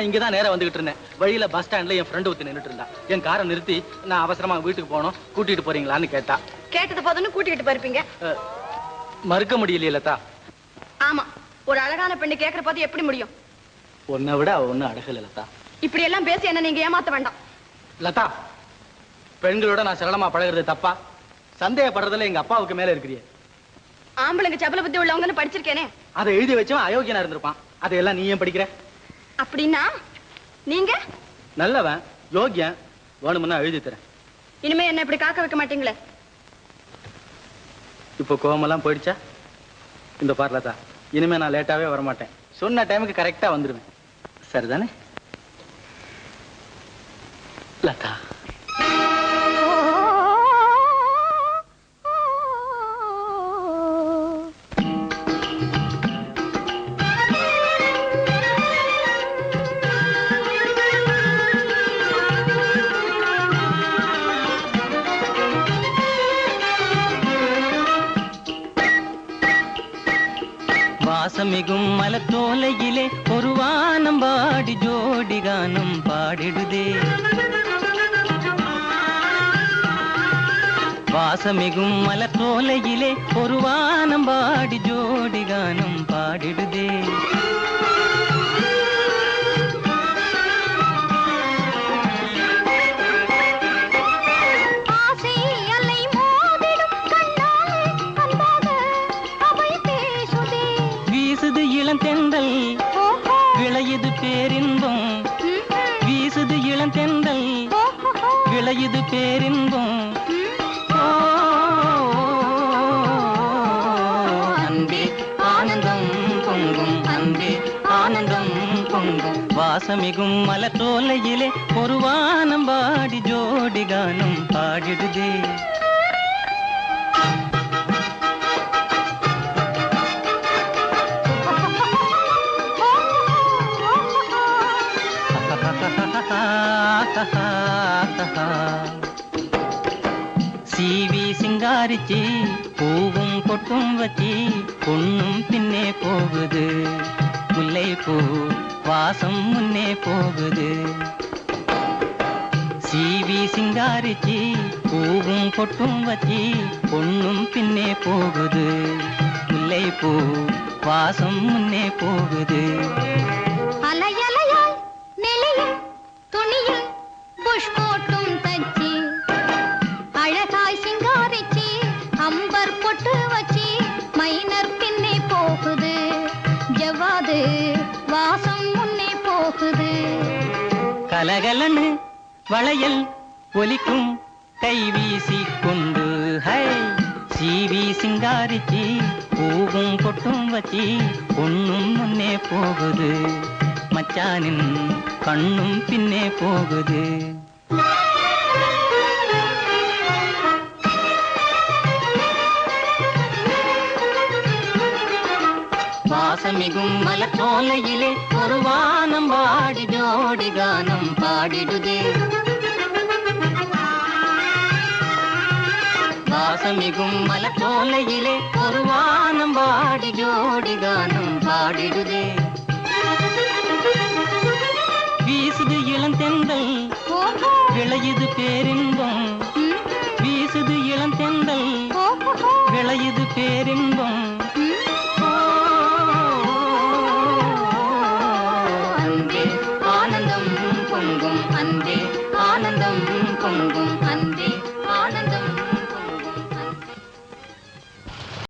இங்க தான் நேரா வந்துகிட்டு இருந்தேன். வழியில பஸ் ஸ்டாண்ட்ல என் ஃப்ரெண்டு ஒருத்தி நின்னுட்டு இருந்தா. என் காரை நிறுத்தி நான் அவசரமா வீட்டுக்கு போகணும். கூட்டிட்டு போறீங்களான்னு கேட்டா. கேட்டது போதும்னு கூட்டிக்கிட்டு போயிருப்பீங்க. மறுக்க முடியலையே லதா. ஆமா ஒரு அழகான பெண்ணு கேக்குற போது எப்படி முடியும்? உன்னை விட அவ ஒன்னும் அழகல லதா. இப்படி எல்லாம் பேசி என்ன நீங்க ஏமாத்த வேண்டாம். லதா பெண்களோட நான் சரளமா பழகுறது தப்பா? சந்தேகப்படுறதுல எங்க அப்பாவுக்கு மேல இருக்கிறியே. ஆம்பளைங்க சபல புத்தி உள்ளவங்கன்னு படிச்சிருக்கேனே. அதை எழுதி வச்சவன் அயோக்கியனா இருந்திருப்பான். அதையெல்லாம் நீ ஏன் படிக்கிற? அப்படின்னா நீங்க? நல்லவன் யோக்கியன் வேணுமுன்னா எழுதி தரேன். இனிமே என்ன இப்படி காக்க வைக்க மாட்டீங்களே? இப்போ கோவமெல்லாம் போயிடுச்சா? இந்த பார் லதா இனிமே நான் லேட்டாவே வரமாட்டேன். சொன்ன டைமுக்கு கரெக்டா வந்துடுவேன் சரிதானே? லதா. பாசமிகும் மலத்தோலையிலே ஒரு வானம் பாடி ஜோடி கானம் பாடிடுதே. வாசமிகும் மலத்தோலையிலே ஒரு வானம் பாடி ஜோடி கானம் பாடிடுதே. இளந்தெந்தல் விளையுது பேரின்பம். வீசுது இளந்தெந்தல் விளையுது பேரின்பம். அன்பே ஆனந்தம் பொங்கும். அன்பே ஆனந்தம் பொங்கும். வாசமிகும் மலத்தோலையிலே ஒரு வானம் பாடி ஜோடி கானம் பாடிடுதே. சீவி சிங்காரிச்சி பூவும் பொட்டும் வச்சி பொண்ணும் பின்னே போகுது. முல்லை பூ வாசம் முன்னே போகுது. சீவி சிங்காரிச்சி பூவும் பொட்டும் வச்சி பொண்ணும் பின்னே போகுது. முல்லை பூ வாசம் முன்னே போகுது. பொட்டு வச்சு மைனர் பின்னே போகுது. ஜவ்வாது வாசம் முன்னே போகுது. கலகலன்னு வளையல் ஒலிக்கும் கை வீசி கொண்டு ஹை சீவி சிங்காரிச்சி பூவும் பொட்டும் வச்சி ஒன்னும் முன்னே போகுது. மச்சானின் கண்ணும் பின்னே போகுது. வாசமிகும் மலத்தோலையிலே ஒரு வானம் பாடி ஜோடி கானம் பாடிடுதே. வாசமிகும் மலத்தோலையிலே ஒரு வானம் பாடி ஜோடி கானம் பாடிடுதே. வீசுது இளந்தெந்தல் விளையுது பேரின்பம். வீசுது இளந்தெந்தல் விளையுது பேரின்பம். பொங்கும் அன்பே ஆனந்தம் பொங்கும் அன்பே.